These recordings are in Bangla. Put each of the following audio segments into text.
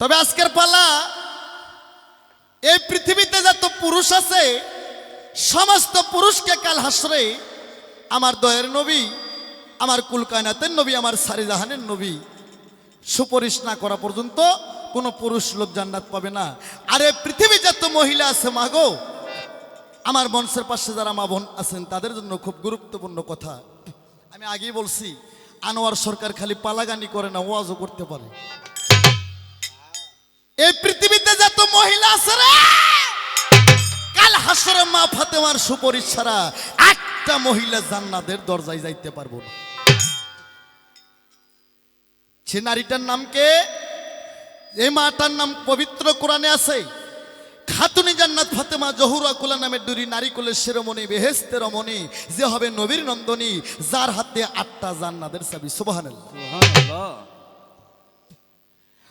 তবে আজকের পালা, এই পৃথিবীতে যত পুরুষ আছে, সমস্ত পুরুষকে কাল হাসরে আমার দয়ের নবী, আমার কুলকায়নাতের নবী, আমার সারিজাহানের নবী, সুপারিশ না করা পর্যন্ত কোনো পুরুষ লোক জান্নাত পাবে না। আরে পৃথিবী যত মহিলা আছে, মাগো, আমার মঞ্চের পাশে যারা মা বোন আছেন, তাদের জন্য খুব গুরুত্বপূর্ণ কথা। আমি আগেই বলছি, আনোয়ার সরকার খালি পালাগানি করে না, ওয়াজও করতে পারে। এই পৃথিবীতে যত মহিলা আছে রে, কাল হাসরে মা ফাতেমার সুপরিশ ছাড়া একটা মহিলা জান্নাতের দরজায় যাইতে পারব না। সে নারীটার নাম কে? এই মাটার নাম পবিত্র কোরআনে আছে, খাতুনি জান্নাত ফাতেমা জহুরা কুলা নামের দুরি নারী কুলের শিরোমণি বেহেস্তের রমণী, যে হবে নবীর নন্দনী, যার হাতে আটটা জান্নাতের সুবহানাল্লাহ। সুবহানাল্লাহ।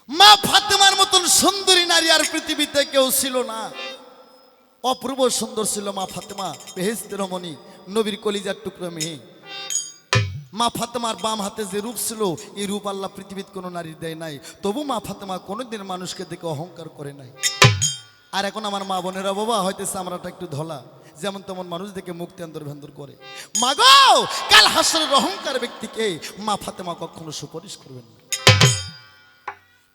মা ফাতেমার মতন সুন্দরী নারী আর পৃথিবীতে কেউ ছিল না। অপূর্ব সুন্দর ছিল মা ফাতেমা বেহেস্তের রমণী, নবীর কলিজার টুকরো মেয়ে। মা ফাতেমার বাম হাতে যে রূপ ছিল, এই রূপ আল্লাহ পৃথিবীতে কোনো নারীর দেয় নাই। তবু মা ফাতেমা কোনোদিন মানুষকে দেখে অহংকার করে নাই। আর এখন আমার মা বোনেরা, বাবা হয়তো আমরাটা একটু ধলা। যেমন তেমন মানুষ দেখে মুক্তি অন্তর ভেন্দর করে। মা গো, কাল হাসরের অহংকার ব্যক্তিকে মা ফাতেমা কখনো সুপারিশ করবেন না।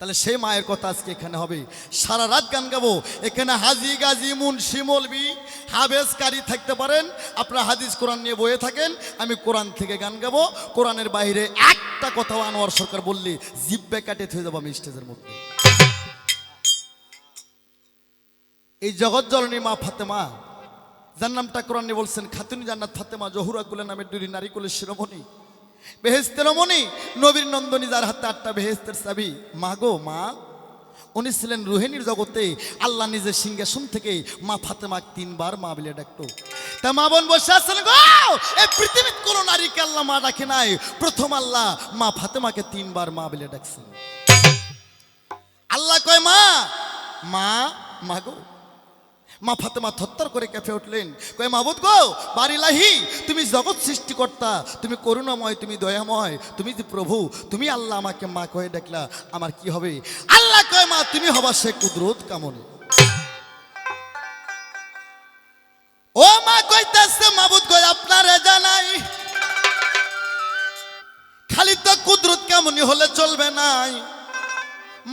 তাহলে সেই মায়ের কথা আজকে এখানে হবে। সারা রাত গান গাবো। এখানে হাজি, গাজি, মুন্সি, মলবি হাবেজ কারি থাকতে পারেন। আপনারা হাদিস কোরআন নিয়ে বয়ে থাকেন। আমি কোরআন থেকে গান গাবো। কোরআনের বাইরে একটা কথাও আনোয়ার সরকার বললে জিব্বে কাটে থয়ে যাব আমি স্টেজের মধ্যে। এই জগৎ জননী মা ফাতেমা, যার নামটা কোরআন বলছেন, খাতুনি জান্নাত ফাতেমা জহুরা কুলের নামের দুরি নারী কুলের শিরোমণি। বেহেস্তের মনি নবীর নন্দনী যার হাতে আটটা বেহেস্তের চাবি। মা গো, মা, উনি ছিলেন রোহিণীর জগতে। আল্লাহ নিজের সিংহাসন থেকে মা ফাতেমা তিনবার মা বলে ডাকতো। তা মা বোন বসে আছেন গো, এই পৃথিবীর কোনো নারীকে আল্লাহ মা ডাকে নাই। প্রথম আল্লাহ মা ফাতেমাকে তিনবার মা বলে ডাকছেন। আল্লাহ কয়, মা মা মা গো মা ফাতেমা থত্তর করে কেঁপে উঠলেন। কয়, মাবুদ গো, বাড়িলাহি, তুমি জগৎ সৃষ্টিকর্তা, তুমি করুণাময়, তুমি দয়াময়, তুমি যে প্রভু, তুমি আল্লাহ আমাকে মা কয়ে ডাকলা, আমার কি হবে? আল্লাহ কয়, মা, তুমি হবা সে কুদরত কামনে। ও মা কইতাছে, মাবুদ কয় আপনার জানাই, খালি তো কুদরত কেমনই হলে চলবে নাই।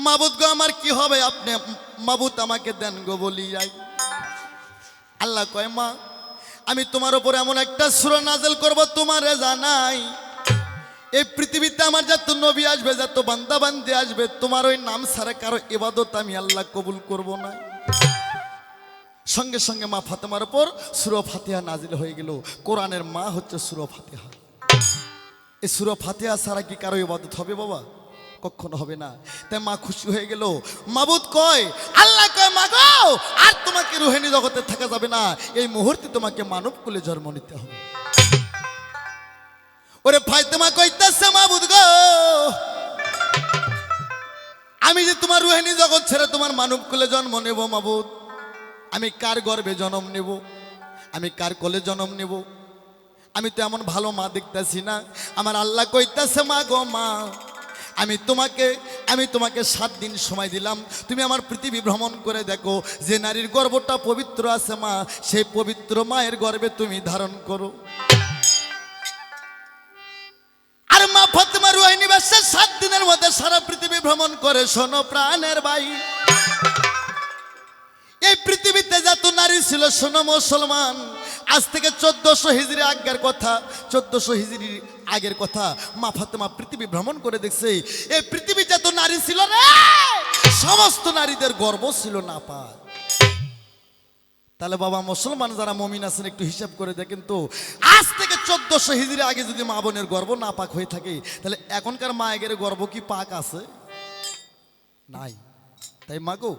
মাবুদ গো, আমার কি হবে? আপনি মাবুদ আমাকে দেন গো বলি বলিয়াই। আল্লাহ কয়, মা, আমি তোমার উপর এমন একটা সুর নাজেল করব, তোমার জানাই এই পৃথিবীতে আমার যত নবী আসবে, যত বান্দা বান্দি আসবে, তোমার ওই নাম ছাড়া কারও এবাদত আমি আল্লাহ কবুল করব না। সঙ্গে সঙ্গে মা ফাতেমার উপর সুর ফাতেহা নাজিল হয়ে গেল। কোরআনের মা হচ্ছে সুর ফাতেহা। এই সুর ফাতেহা ছাড়া কি কারও ইবাদত হবে বাবা? কখনো হবে না। তাই মা খুশি হয়ে গেল। মাবুদ কয়, আল্লাহ কয়, মা গো, আর রোহিণী জগতে থাকা যাবে না। এই মুহূর্তে তোমাকে মানব কুলে জন্ম নিতে হবে। ওরে ফাইতেমা কইতাছে মাবুদ গো, আমি যে তোমার রোহিণী জগৎ ছেড়ে তোমার মানব কুলে জন্ম নেব মাবুদ আমি কার গর্ভে জন্ম নেব? আমি কার কোলে জন্ম নেব? আমি তো এমন ভালো মা দেখতেছি না। আমার আল্লাহ কইতাছে, মা গো, মা আমি তোমাকে আমি তোমাকে সাত দিন সময় দিলাম। তুমি আমার পৃথিবী ভ্রমণ করে দেখো, যে নারীর গর্ভটা পবিত্র আছে মা, সেই পবিত্র মায়ের গর্ভে তুমি ধারণ করো। আর মা ফতেমা বাসা সাত দিনের মধ্যে সারা পৃথিবী ভ্রমণ করে, শোনো প্রাণের বাই এই পৃথিবীতে যত নারী ছিল, শোনো মুসলমান। আজ থেকে চোদ্দশো হিজড়ি আগের কথা, চোদ্দশো হিজড়ি আগের কথা। মা ফাতেমা পৃথিবী ভ্রমণ করে দেখছে এই পৃথিবী যত নারী ছিল রে, সমস্ত নারীদের গর্ব ছিল না পাক তাহলে বাবা, মুসলমান যারা মমিন আছেন, একটু হিসাব করে দেখেন তো, আজ থেকে চোদ্দশো হিজড়ি আগে যদি মা বোনের গর্ব না পাক হয়ে থাকে, তাহলে এখনকার মায়ের গর্ব কি পাক আছে? নাই। তাই মাগো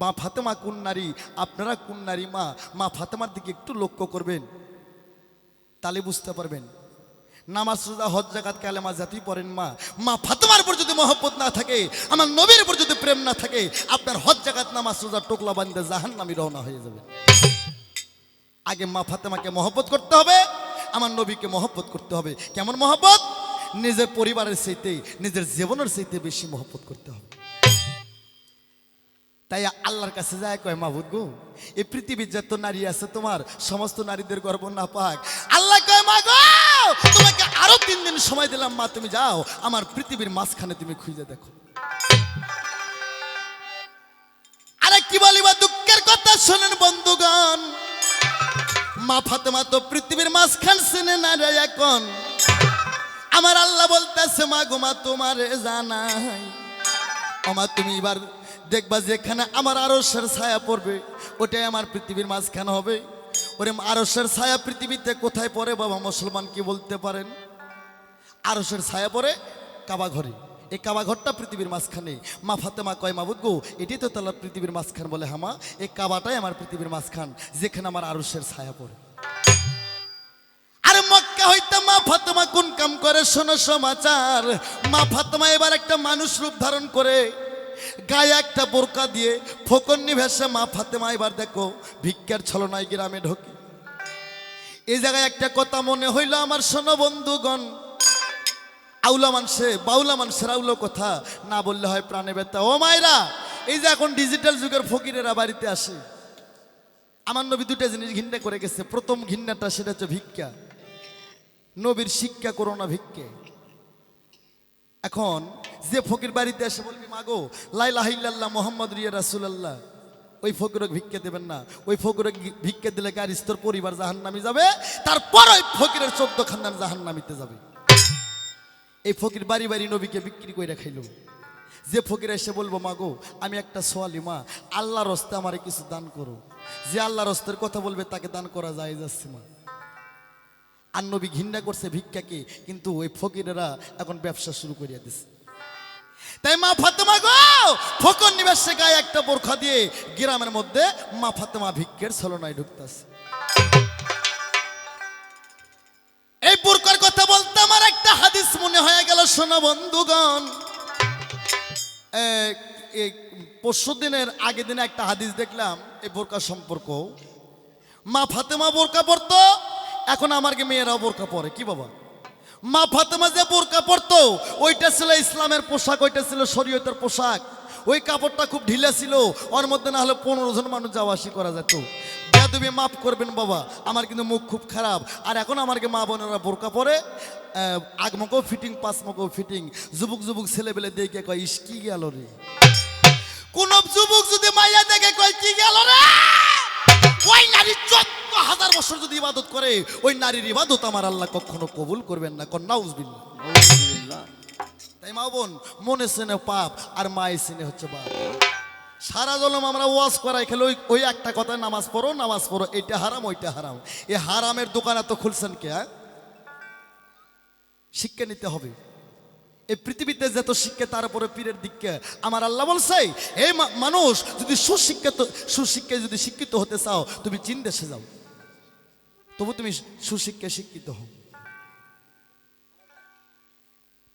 মা ফাতেমা কোন নারী? আপনারা কোন নারী মা? মা ফাতেমার দিকে একটু লক্ষ্য করবেন। তাহলে বুঝতে পারবেন। নামাজ রোজা হজ জাকাত কালেমা জাতি পড়েন মা। মা ফাতেমার উপর যদি মহব্বত না থাকে, আমার নবীর উপর যদি প্রেম না থাকে, আপনার হজ জাকাত নামাজ রোজা টোকলা বান্ধে জাহান নামি রওনা হয়ে যাবে আগে মা ফাতেমাকে মহব্বত করতে হবে, আমার নবীকে মহব্বত করতে হবে। কেমন মহব্বত? নিজের পরিবারের চাইতে, নিজের জীবনের চাইতে বেশি মহব্বত করতে হবে। তাই আল্লাহর কাছে যায় কয় মাহবুদ গো এই পৃথিবীর যত নারী আছে তোমার, সমস্ত নারীদের গর্ব না পাক আল্লাহ কয়, মা গো, তোমাকে আরও তিন দিন সময় দিলাম, মা, তুমি যাও, আমার পৃথিবীর মাঝখানে তুমি খুঁজে দেখো। আরে কি বলিবা দুঃখের কথা শোনেন বন্ধুগণ, মা ফাতেমা তো পৃথিবীর মাঝখান চেনে না রে এখন। আমার আল্লাহ বলতেছে, মা গো, মা, তোমারে জানাই। আমার তুমি এবার দেখবা যেখানে আমার আরসের ছায়া পড়বে, ওটাই আমার পৃথিবীর মাঝখানে হবে। ওরে আরসের ছায়া পৃথিবীতে কোথায় পড়ে বাবা? মুসলমান কি বলতে পারেন? আরসের ছায়া পড়ে কাবা ঘরে। এই কাবা ঘরটা পৃথিবীর মাঝখানে। মা ফাতেমা কয়, মাবুদ গো এটি তো তাহলে পৃথিবীর মাঝখান বলে, হামা। এই কাবাটাই আমার পৃথিবীর মাঝখান, যেখানে আমার আরসের ছায়া পড়ে। আরে, মক্কা হইতে ফাতেমা কোন কাম করে, শোনো সমাচার। মা ফাতেমা এবার একটা মানুষ রূপ ধারণ করে, গায়ে একটা বোরকা দিয়ে ফকন্নি ভেসে মা ফাতেমা এবার দেখো ভিক্ষার ছলনায় গ্রামে ঢোকে। এই জায়গায় একটা কথা মনে হইল আমার, শোনো বন্ধুগণ। আউলা মানুষে বাউলা মানুষের আউলো কথা না বললে হয় প্রাণে ব্যথা। ও মায়েরা, এই যে এখন ডিজিটাল যুগের ফকিরেরা বাড়িতে আসে, আমার নবী দুটা জিনিস ঘৃণা করে গেছে। প্রথম ঘৃণাটা সেটা হচ্ছে ভিক্ষা। নবীর শিক্ষা করো না ভিক্ষে। এখন যে ফকির বাড়িতে এসে বলবি, মাগো লাইলাহিল্লাহ মোহাম্মদ রিয়া রাসুলাল্লাহ। ওই ফকিরক ভিক্ষে দেবেন না। ওই ফকিরক ভিক্ষে দিলে কার স্তর পরিবার জাহান্নামি যাবে? তারপর ওই ফকিরের চোদ্দ খান্দান জাহান্নামিতে যাবে। এই ফকির বাড়ি বাড়ি নবীকে বিক্রি করে খাইল। যে ফকির এসে বলব, মাগো, আমি একটা সোয়ালি মা, আল্লাহর রস্তে আমারে কিছু দান করো। যে আল্লাহর রস্তের কথা বলবে, তাকে দান করা যায় যাচ্ছে মা আর নবী ঘৃণা করছে ভিক্ষাকে, কিন্তু ওই ফকিরেরা এখন ব্যবসা শুরু করিয়া দিছে। তাই মা ফাতেমা গো, ফকর নিবাসে গায়ে একটা বোরখা দিয়ে গ্রামের মধ্যে মা ফাতেমা ভিক্ষের ছলনায় ঢুকতেছে। এই বোরকার কথা বলতে আমার একটা হাদিস মনে হয়ে গেল, শোনা বন্ধুগণ। পরশু দিনের আগের দিনে একটা হাদিস দেখলাম, এই বোরকা সম্পর্ক। মা ফাতেমা বোরকা পরতো এখন আমার কি মেয়েরাও বোরকা পরে? কি বাবা? মা ফাতেমা যে বোরকা পরতো, ওইটা ছিল ইসলামের পোশাক, ওইটা ছিল শরীয়তের পোশাক। ওই কাপড়টা খুব ঢিলা ছিল, ওর মধ্যে না হলে পনেরো জন মানুষ যাওয়া আসি করা যেত। বেদবি মাফ করবেন বাবা, আমার কিন্তু মুখ খুব খারাপ। আর এখন আমাকে মা বোনেরা বোরকা পরে? আগমকেও ফিটিং পাঁচমকেও ফিটিং যুবক যুবক ছেলেবেলে দেখে কয়, ইস, কি গেল রে? কোন যুবক যদি মাইয়া দেখে কয়, কি গেল রে? ওই নারী চোদ্দ হাজার বছর যদি ইবাদত করে, ওই নারীর ইবাদত আমার আল্লাহ কখনো কবুল করবেন না। তাই মা বোন, মনে সেনে পাপ, আর মায়ে সেনে হচ্ছে বাপ। সারা জলম আমরা ওয়াজ করাই, খেলে ওই ওই একটা কথায় নামাজ পড়ো নামাজ পড়ো এটা হারাম, ওইটা হারাম। এ হারামের দোকান এত খুলছেন কে হ্যাঁ? শিক্ষা নিতে হবে। এই পৃথিবীতে যত শিক্ষা, তার উপরে পীরের দিককে আমার আল্লাহ বলছে এই মানুষ, যদি সুশিক্ষিত সুশিক্ষায় যদি শিক্ষিত হতে চাও, তুমি চীন দেশে যাও। তবু তুমি সুশিক্ষায় শিক্ষিত হও।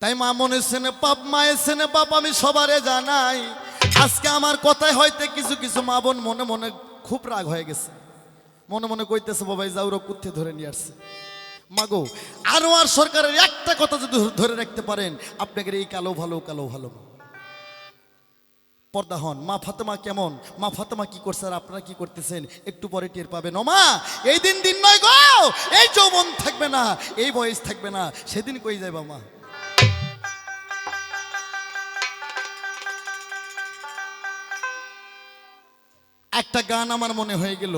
তাই মা মনে সেনে পাপ মায়ের সেনে পাপ আমি সবারে জানাই, আজকে আমার কথায় হয়তো কিছু কিছু মা বোন মনে মনে খুব রাগ হয়ে গেছে। মনে মনে কইতেছে, বাবাই যাওরা কুত্তে ধরে নিয়ে আসছে। মাগো আরও আর সরকারের একটা কথা যদি ধরে রাখতে পারেন আপনাকে এই কালো ভালো কালো ভালো পর্দা হন। মা ফাতেমা কেমন? মা ফাতেমা কি করছে আর আপনারা কি করতেছেন? একটু পরে টের পাবেন। মা, এই দিন দিন নয় গো! এই যৌবন থাকবে না, এই বয়স থাকবে না। সেদিন কই যাইবা মা? একটা গান আমার মনে হয়ে গেল,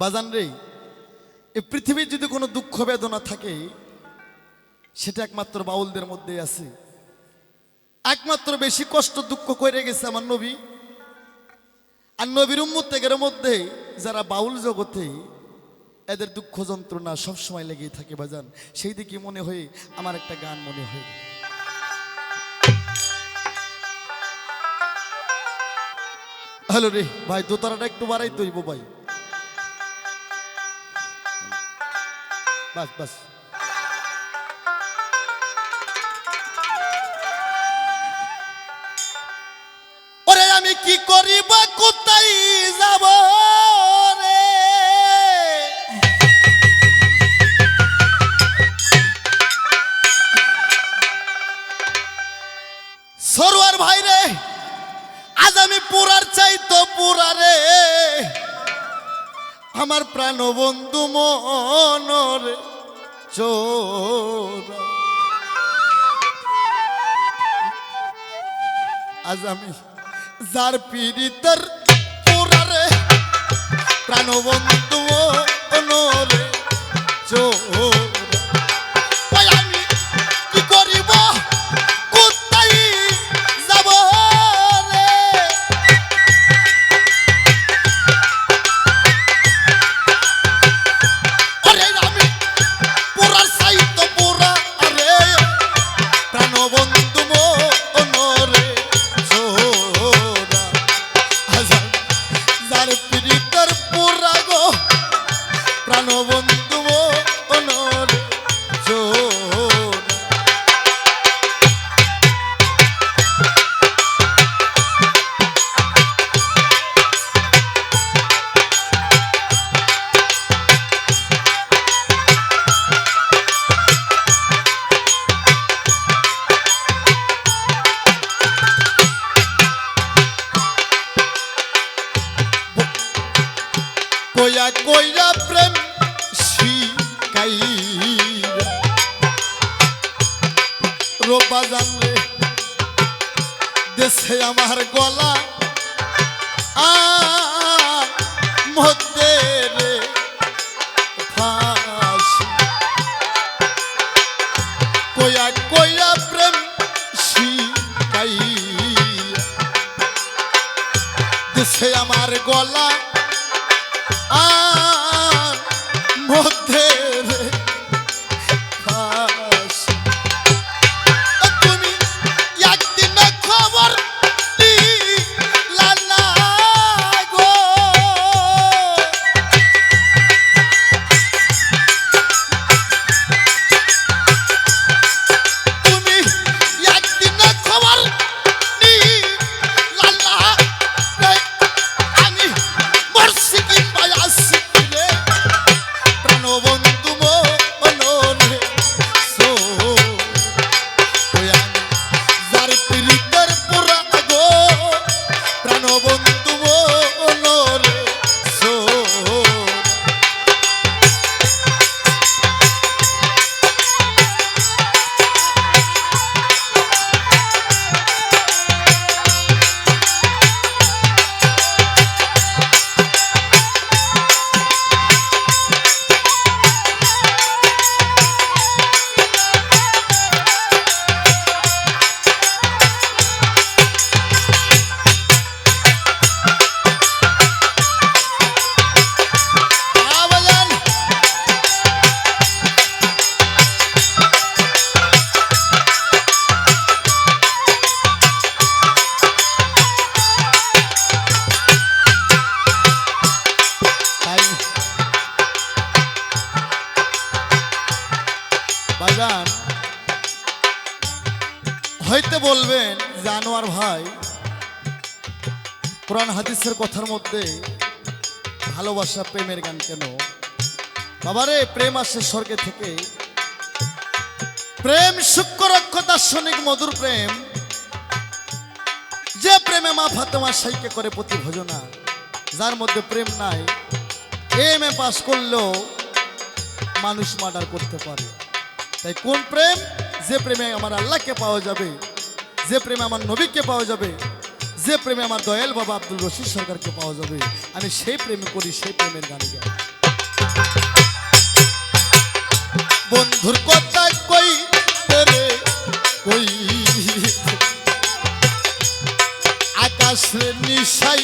বাজান রে, এই পৃথিবীর যদি কোনো দুঃখ বেদনা থাকে, সেটা একমাত্র বাউলদের মধ্যে আছে। একমাত্র বেশি কষ্ট, দুঃখ করে গেছে আমার নবী। আর নবীর উম্মতের মধ্যে যারা বাউল জগতে, এদের দুঃখ যন্ত্রণা সবসময় লেগেই থাকে বাজান সেই দিকে মনে হয়ে আমার একটা গান মনে হয়ে হ্যালো রে, ভাই, দোতারাটা একটু বাড়াই তৈব ভাই। বাস বাস। কি করিব, কোথায় যাব রে? সরোয়ার ভাই রে, আজ আমি পুরার চাই তো পুরারে আমার প্রাণ বন্ধু মনর চোর আজ আমি যার পীড়িতর পুরারে প্রাণবন্ধু বন্ধু মনরে মধ্যে রে ফাঁসি। কইয়া কইয়া প্রেম শিকাই দেশে আমার গলা কোরআন কথার মধ্যে ভালোবাসা, প্রেমের গান কেন? বাবারে, প্রেম আসে স্বর্গে থেকে। প্রেম সূক্ষ্ম রক্ষ দার্শনিক মধুর প্রেম। যে প্রেমে মা ফাতেমা সাইকে করে প্রতি ভজনা, যার মধ্যে প্রেম নাই, এম এ পাস করলেও মানুষ মার্ডার করতে পারে। তাই কোন প্রেম? যে প্রেমে আমার আল্লাহকে পাওয়া যাবে, যে প্রেমে আমার নবীকে পাওয়া যাবে যে প্রেমে আমার দয়াল বাবা আব্দুল রশিদ সরকারকে পাওয়া যাবে, আমি সেই প্রেমে করি সেই প্রেমের গান গাই। বন্ধুর কথা কই রে কই আকাশ নিশাই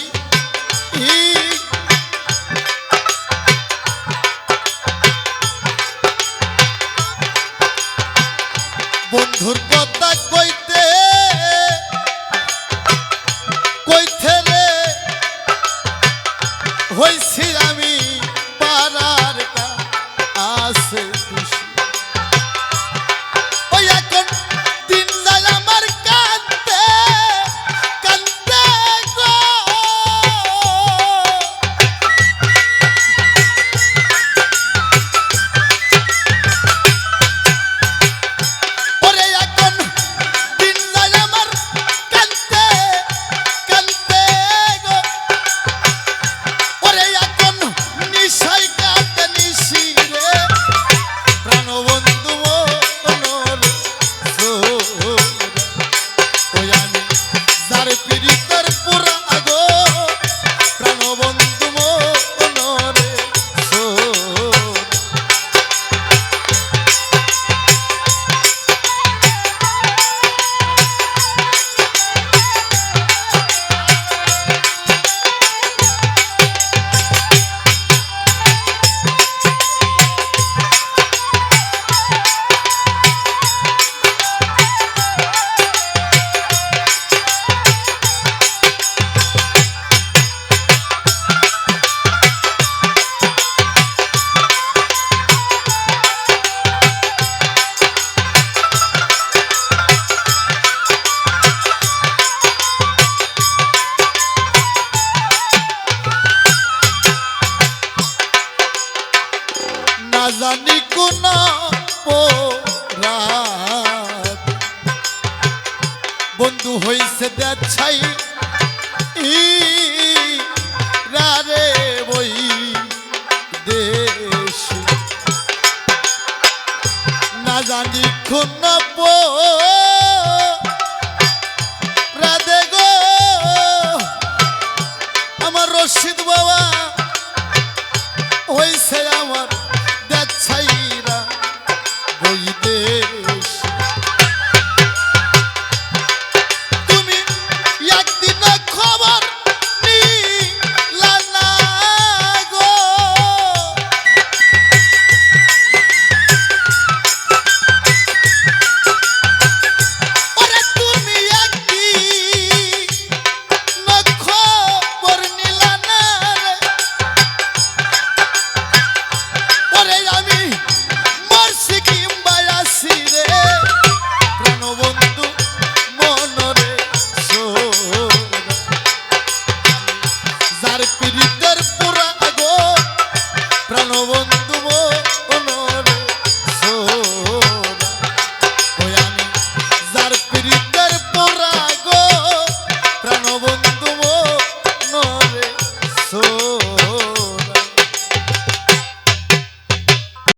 আমার রশিদ বাবা হয়েছে আমার দেখাইরা বইতে।